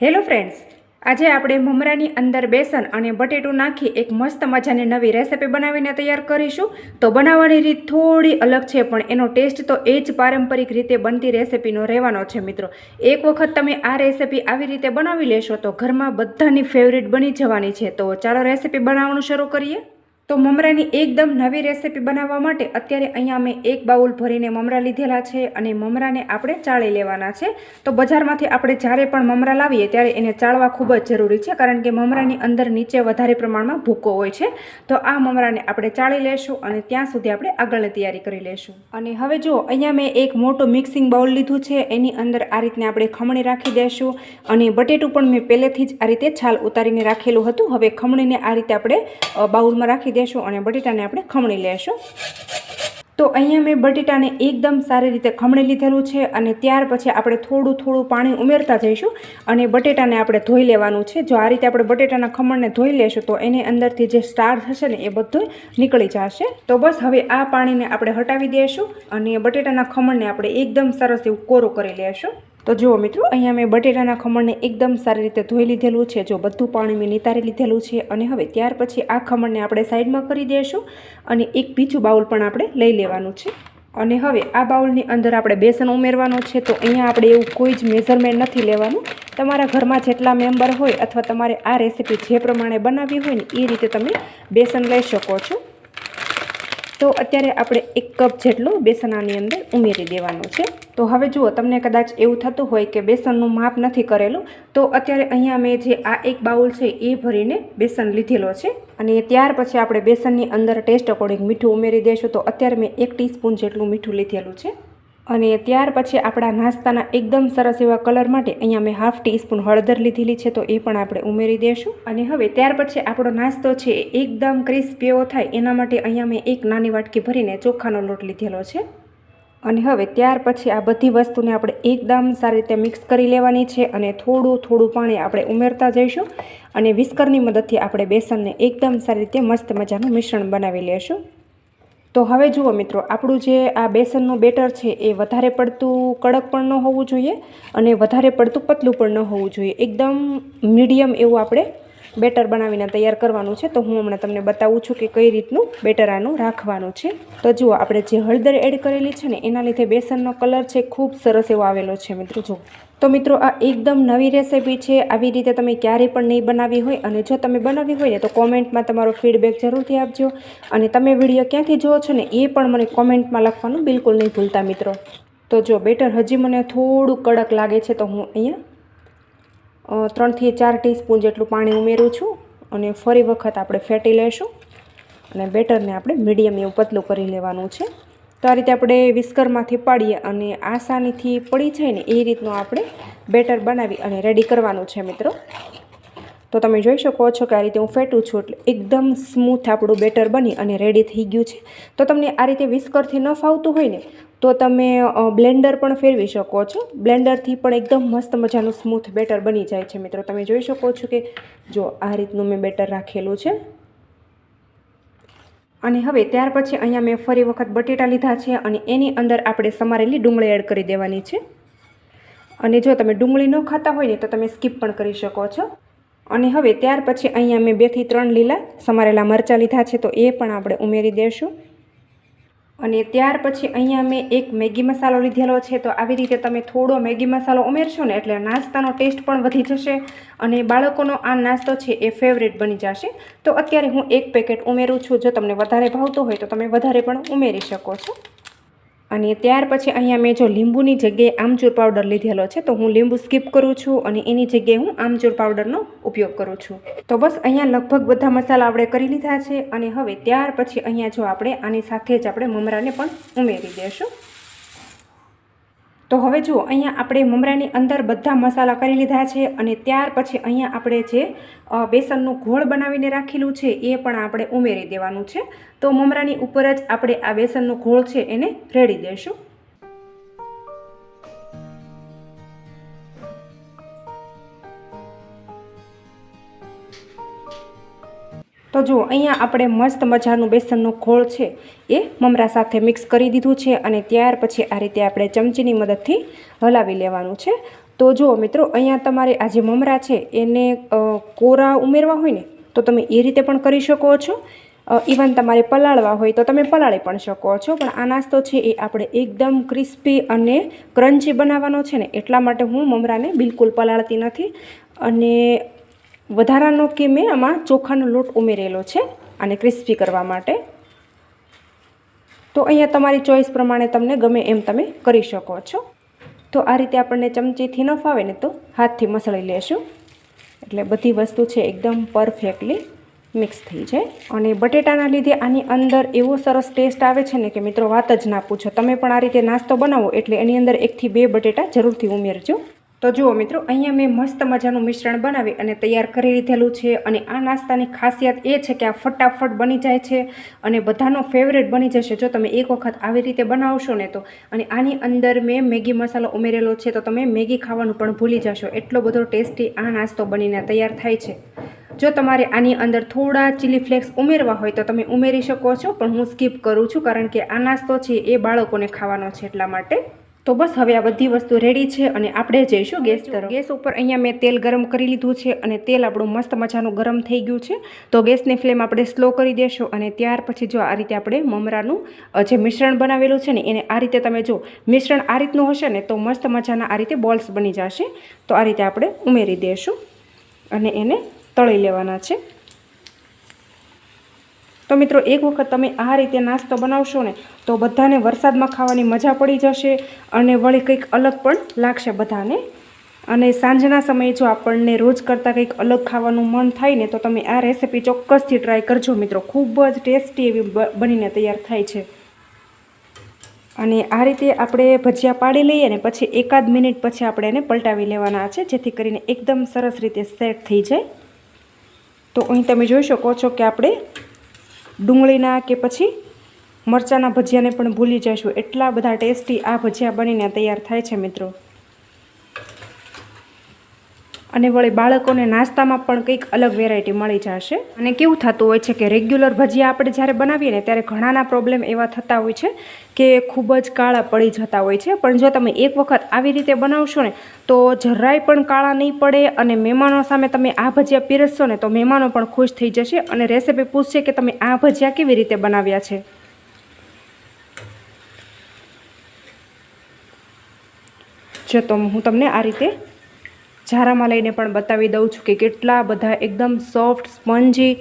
Hello friends, આજે આપણે મમરાની અંદર બેસન અને બટેટું નાખી એક મસ્ત મજાની નવી રેસિપી બનાવીને તૈયાર કરીશું. તો બનાવવાની રીત થોડી અલગ છે, પણ એનો ટેસ્ટ તો એ જ પારંપરિક રીતે બનતી રેસિપીનો રહેવાનો છે મિત્રો. એક વખત તમે આ રેસિપી આવી રીતે બનાવી લેશો તો ઘરમાં બધાની ફેવરિટ બની જવાની છે. તો ચાલો રેસિપી બનાવવાનું શરૂ કરીએ. તો મમરાની એકદમ નવી રેસીપી બનાવવા માટે અત્યારે અહીંયા મેં એક બાઉલ ભરીને મમરા લીધેલા છે અને મમરાને આપણે ચાળી લેવાના છે. તો બજારમાંથી આપણે જ્યારે પણ મમરા લાવીએ ત્યારે એને ચાળવા ખૂબ જ જરૂરી છે, કારણ કે મમરાની અંદર નીચે વધારે પ્રમાણમાં ભૂકો હોય છે. તો આ મમરાને આપણે ચાળી લેશું અને ત્યાં સુધી આપણે આગળની તૈયારી કરી લેશું. અને હવે જુઓ અહીંયા મેં એક મોટો મિક્સિંગ બાઉલ લીધું છે, એની અંદર આ રીતને આપણે ખમણી રાખી દઈશું અને બટેટું પણ મેં પહેલેથી જ આ રીતે છાલ ઉતારીને રાખેલું હતું. હવે ખમણીને આ રીતે આપણે બાઉલમાં રાખી દેશું અને બટેટાને આપણે ખમણી લેશું. તો અહીંયા મેં બટેટાને એકદમ સારી રીતે ખમણી લીધેલું છે અને ત્યાર પછી આપણે થોડું થોડું પાણી ઉમેરતા જઈશું અને બટેટાને આપણે ધોઈ લેવાનું છે. જો આ રીતે આપણે બટેટાના ખમણને ધોઈ લેશું તો એની અંદરથી જે સ્ટાર્ચ હશે ને એ બધું નીકળી જશે. તો બસ હવે આ પાણીને આપણે હટાવી દઈશું અને બટેટાના ખમણને આપણે એકદમ સરસ એવું કોરું કરી લેશું. તો જુઓ મિત્રો, અહીંયા મેં બટેટાના ખમણને એકદમ સારી રીતે ધોઈ લીધેલું છે. જો બધું પાણી મેં નિતારી લીધેલું છે અને હવે ત્યાર પછી આ ખમણને આપણે સાઈડમાં કરી દઈશું અને એક બીજું બાઉલ પણ આપણે લઈ લેવાનું છે. અને હવે આ બાઉલની અંદર આપણે બેસન ઉમેરવાનું છે, તો અહીંયા આપણે એવું કોઈ જ મેઝરમેન્ટ નથી લેવાનું. તમારા ઘરમાં જેટલા મેમ્બર હોય અથવા તમારે આ રેસીપી જે પ્રમાણે બનાવવી હોય ને એ રીતે તમે બેસન લઈ શકો છો. તો અત્યારે આપણે એક કપ જેટલું બેસન આની અંદર ઉમેરી દેવાનું છે. તો હવે જુઓ, તમને કદાચ એવું થતું હોય કે બેસનનું માપ નથી કરેલું, તો અત્યારે અહીંયા મેં જે આ એક બાઉલ છે એ ભરીને બેસન લીધેલો છે. અને ત્યાર પછી આપણે બેસનની અંદર ટેસ્ટ અકોર્ડિંગ મીઠું ઉમેરી દઈશું તો અત્યારે મેં એક ટીસ્પૂન જેટલું મીઠું લીધેલું છે. અને ત્યાર પછી આપણા નાસ્તાના એકદમ સરસ એવા કલર માટે અહીંયા મેં હાફ ટીસ્પૂન હળદર લીધેલી છે, તો એ પણ આપણે ઉમેરી દઈશું અને હવે ત્યાર પછી આપણો નાસ્તો છે એકદમ ક્રિસ્પી એવો થાય, એના માટે અહીંયા મેં એક નાની વાટકી ભરીને ચોખાનો લોટ લીધેલો છે. અને હવે ત્યાર પછી આ બધી વસ્તુને આપણે એકદમ સારી રીતે મિક્સ કરી લેવાની છે અને થોડું થોડું પાણી આપણે ઉમેરતા જઈશું અને વિસ્કરની મદદથી આપણે બેસનને એકદમ સારી રીતે મસ્ત મજાનું મિશ્રણ બનાવી લેશું. તો હવે જુઓ મિત્રો, આપણું જે આ બેસનનું બેટર છે એ વધારે પડતું કડક પણ ન હોવું જોઈએ અને વધારે પડતું પતલું પણ ન હોવું જોઈએ. એકદમ મીડિયમ એવું આપણે બેટર બનાવીને તૈયાર કરવાનું છે, તો હું હમણાં તમને બતાવું છું કે કઈ રીતનું બેટર આનું રાખવાનું છે. તો જુઓ, આપણે જે હળદર એડ કરેલી છે ને, એના લીધે બેસનનો કલર છે ખૂબ સરસ એવો આવેલો છે મિત્રો, જુઓ. તો મિત્રો, આ એકદમ નવી રેસિપી છે, આવી રીતે તમે ક્યારેય પણ નહીં બનાવી હોય, અને જો તમે બનાવી હોય ને, તો કોમેન્ટમાં તમારો ફીડબેક જરૂરથી આપજો. અને તમે વીડિયો ક્યાંથી જુઓ છો ને, એ પણ મને કોમેન્ટમાં લખવાનું બિલકુલ નહીં ભૂલતા મિત્રો. તો જો, બેટર હજી મને થોડું કડક લાગે છે, તો હું અહીંયા ત્રણથી ચાર ટીસ્પૂન જેટલું પાણી ઉમેરું છું અને ફરી વખત આપણે ફેટી લેશું અને બેટરને આપણે મીડિયમ એવું પતલું કરી લેવાનું છે. તો આ રીતે આપણે વિસ્કરમાંથી પાડીએ અને આસાનીથી પડી જાય ને એ રીતનું આપણે બેટર બનાવી અને રેડી કરવાનું છે મિત્રો. તો તમે જોઈ શકો છો કે આ રીતે હું ફેટું છું એટલે એકદમ સ્મૂથ આપણું બેટર બની અને રેડી થઈ ગયું છે. તો તમને આ રીતે વિસ્કરથી ન ફાવતું હોય ને, તો તમે બ્લેન્ડર પણ ફેરવી શકો છો. બ્લેન્ડરથી પણ એકદમ મસ્ત મજાનું સ્મૂથ બેટર બની જાય છે મિત્રો. તમે જોઈ શકો છો કે જો આ રીતનું મેં બેટર રાખેલું છે. અને હવે ત્યાર પછી અહીંયા મેં ફરી વખત બટેટા લીધા છે અને એની અંદર આપણે સમારેલી ડુંગળી એડ કરી દેવાની છે. અને જો તમે ડુંગળી ન ખાતા હોય ને, તો તમે સ્કીપ પણ કરી શકો છો. અને હવે ત્યાર પછી અહીંયા મેં બેથી ત્રણ લીલા સમારેલા મરચાં લીધા છે, તો એ પણ આપણે ઉમેરી દઈશું અને ત્યાર પછી અહીંયા મેં એક મેગી મસાલો લીધેલો છે, તો આવી રીતે તમે થોડો મેગી મસાલો ઉમેરશો ને એટલે નાસ્તાનો ટેસ્ટ પણ વધી જશે અને બાળકોનો આ નાસ્તો છે એ ફેવરેટ બની જશે. તો અત્યારે હું એક પેકેટ ઉમેરું છું, જો તમને વધારે ભાવતું હોય તો તમે વધારે પણ ઉમેરી શકો છો. અને ત્યાર પછી અહીંયા મેં જો લીંબુની જગ્યાએ આમચૂર પાવડર લીધેલો છે, તો હું લીંબુ સ્કીપ કરું છું અને એની જગ્યાએ હું આમચૂર પાવડરનો ઉપયોગ કરું છું. તો બસ અહીંયા લગભગ બધા મસાલા આપણે કરી લીધા છે અને હવે ત્યાર પછી અહીંયા જો આપણે આની સાથે જ આપણે મમરાને પણ ઉમેરી દઈશું તો હવે જુઓ, અહીંયા આપણે મમરાની અંદર બધા મસાલા કરી લીધા છે અને ત્યાર પછી અહીંયા આપણે જે બેસનનું ઘોળ બનાવીને રાખેલું છે એ પણ આપણે ઉમેરી દેવાનું છે. તો મમરાની ઉપર જ આપણે આ બેસનનું ઘોળ છે એને રેડી દઈશું તો જુઓ, અહીંયા આપણે મસ્ત મજાનું બેસનનો ખોળ છે, એ મમરા સાથે મિક્સ કરી દીધું છે અને ત્યાર પછી આ રીતે આપણે ચમચીની મદદથી હલાવી લેવાનું છે. તો જુઓ મિત્રો, અહીંયા તમારે આ જે મમરા છે, એને કોરા ઉમેરવા હોય ને, તો તમે એ રીતે પણ કરી શકો છો. ઇવન તમારે પલાળવા હોય તો તમે પલાળી પણ શકો છો. પણ આ નાસ્તો છે એ આપણે એકદમ ક્રિસ્પી અને ક્રન્ચી બનાવવાનો છે ને, એટલા માટે હું મમરાને બિલકુલ પલાળતી નથી. અને વધારાનો કે મેં આમાં ચોખાનો લોટ ઉમેરેલો છે આને ક્રિસ્પી કરવા માટે. તો અહીંયા તમારી ચોઈસ પ્રમાણે તમને ગમે એમ તમે કરી શકો છો. તો આ રીતે આપણને ચમચીથી ન ફાવે ને તો હાથથી મસળી લેશું. એટલે બધી વસ્તુ છે એકદમ પરફેક્ટલી મિક્સ થઈ જાય. અને બટેટાના લીધે આની અંદર એવો સરસ ટેસ્ટ આવે છે ને કે મિત્રો વાત જ ના પૂછો. તમે પણ આ રીતે નાસ્તો બનાવો એટલે એની અંદર એકથી બે બટેટા જરૂરથી ઉમેરજો. તો જુઓ મિત્રો, અહીંયા મેં મસ્ત મજાનું મિશ્રણ બનાવી અને તૈયાર કરી લીધેલું છે અને આ નાસ્તાની ખાસિયત એ છે કે આ ફટાફટ બની જાય છે અને બધાનો ફેવરેટ બની જશે. જો તમે એક વખત આવી રીતે બનાવશો ને તો, અને આની અંદર મેં મેગી મસાલો ઉમેરેલો છે, તો તમે મેગી ખાવાનું પણ ભૂલી જશો. એટલો બધો ટેસ્ટી આ નાસ્તો બનીને તૈયાર થાય છે. જો તમારે આની અંદર થોડા ચીલી ફ્લેક્સ ઉમેરવા હોય તો તમે ઉમેરી શકો છો, પણ હું સ્કીપ કરું છું કારણ કે આ નાસ્તો છે એ બાળકોને ખાવાનો છે એટલા માટે. તો બસ હવે આ બધી વસ્તુ રેડી છે અને આપણે જઈશું ગેસ તરફ. ગેસ ઉપર અહીંયા મેં તેલ ગરમ કરી લીધું છે અને તેલ આપણું મસ્ત મજાનું ગરમ થઈ ગયું છે. તો ગેસની ફ્લેમ આપણે સ્લો કરી દેશું અને ત્યાર પછી જો આ રીતે આપણે મમરાનું જે મિશ્રણ બનાવેલું છે ને એને આ રીતે તમે જો મિશ્રણ આ રીતનું હશે ને તો મસ્ત મજાના આ રીતે બોલ્સ બની જશે. તો આ રીતે આપણે ઉમેરી દઈશું અને એને તળી લેવાના છે. તો મિત્રો, એક વખત તમે આ રીતે નાસ્તો બનાવશો ને, તો બધાને વરસાદમાં ખાવાની મજા પડી જશે અને વળી કંઈક અલગ પણ લાગશે બધાને. અને સાંજના સમયે જો આપણને રોજ કરતાં કંઈક અલગ ખાવાનું મન થાય ને, તો તમે આ રેસીપી ચોક્કસથી ટ્રાય કરજો મિત્રો. ખૂબ જ ટેસ્ટી એવી બનીને તૈયાર થાય છે. અને આ રીતે આપણે ભજીયા પાડી લઈએ ને, પછી એકાદ મિનિટ પછી આપણે એને પલટાવી લેવાના છે, જેથી કરીને એકદમ સરસ રીતે સેટ થઈ જાય. તો અહીં તમે જોઈ શકો છો કે આપણે ડુંગળીના કે પછી મરચાંના ભજીયાને પણ ભૂલી જઈશું. એટલા બધા ટેસ્ટી આ ભજીયા બનીને તૈયાર થાય છે મિત્રો. અને વળી બાળકોને નાસ્તામાં પણ કંઈક અલગ વેરાયટી મળી જશે. અને કેવું થતું હોય છે કે રેગ્યુલર ભજીયા આપણે જ્યારે બનાવીએ ને ત્યારે ઘણાના પ્રોબ્લેમ એવા થતા હોય છે કે ખૂબ જ કાળા પડી જતા હોય છે. પણ જો તમે એક વખત આવી રીતે બનાવશો ને તો જરાય પણ કાળા નહીં પડે અને મહેમાનો સામે તમે આ ભજીયા પીરસશો ને તો મહેમાનો પણ ખુશ થઈ જશે અને રેસીપી પૂછશે કે તમે આ ભજીયા કેવી રીતે બનાવ્યા છે. જો તો હું તમને આ રીતે ઝારામાં લઈને પણ બતાવી દઉં છું કે કેટલા બધા એકદમ સોફ્ટ, સ્પંજી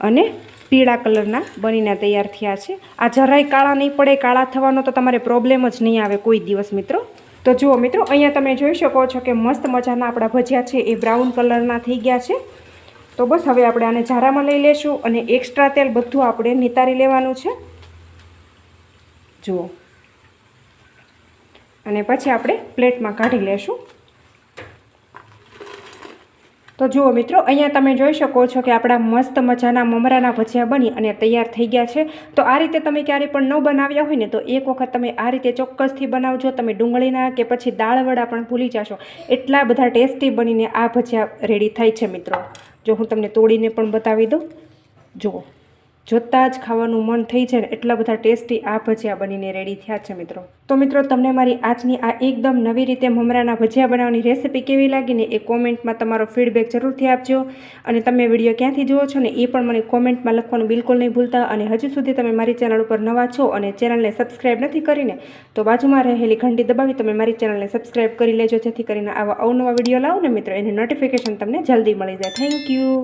અને પીળા કલરના બનીને તૈયાર થયા છે. આ જરાય કાળા નહીં પડે, કાળા થવાનો તો તમારે પ્રોબ્લેમ જ નહીં આવે કોઈ દિવસ, મિત્રો. તો જુઓ, મિત્રો, અહીંયા તમે જોઈ શકો છો કે મસ્ત મજાના આપણા ભજીયા છે, એ બ્રાઉન કલરના થઈ ગયા છે. તો બસ હવે આપણે આને ઝારામાં લઈ લેશું અને એક્સ્ટ્રા તેલ બધું આપણે નિતારી લેવાનું છે. જુઓ. અને પછી આપણે પ્લેટમાં કાઢી લેશું. તો જુઓ મિત્રો, અહીંયા તમે જોઈ શકો છો કે આપણા મસ્ત મજાના મમરાના ભજીયા બની અને તૈયાર થઈ ગયા છે. તો આ રીતે તમે ક્યારેય પણ ન બનાવ્યા હોય ને, તો એક વખત તમે આ રીતે ચોક્કસથી બનાવજો. તમે ડુંગળીના કે પછી દાળવડા પણ ભૂલી જશો. એટલા બધા ટેસ્ટી બનીને આ ભજીયા રેડી થાય છે મિત્રો. જો હું તમને તોડીને પણ બતાવી દઉં. જુઓ. જોતાં જ ખાવાનું મન થઈ જાય ને એટલા બધા ટેસ્ટી આ ભજીયા બનીને રેડી થયા છે મિત્રો. તો મિત્રો, તમને મારી આજની આ એકદમ નવી રીતે મમરાના ભજીયા બનાવવાની રેસીપી કેવી લાગી ને એ કોમેન્ટમાં તમારો ફીડબેક જરૂરથી આપજો. અને તમે વીડિયો ક્યાંથી જુઓ છો ને એ પણ મને કોમેન્ટમાં લખવાનું બિલકુલ નહીં ભૂલતા. અને હજુ સુધી તમે મારી ચેનલ ઉપર નવા છો અને ચેનલને સબસ્ક્રાઈબ નથી કરીને, તો બાજુમાં રહેલી ઘંટી દબાવી તમે મારી ચેનલને સબસ્ક્રાઈબ કરી લેજો, જેથી કરીને આવા અવનવા વીડિયો લાવો ને મિત્રો, એની નોટિફિકેશન તમને જલ્દી મળી જાય. Thank you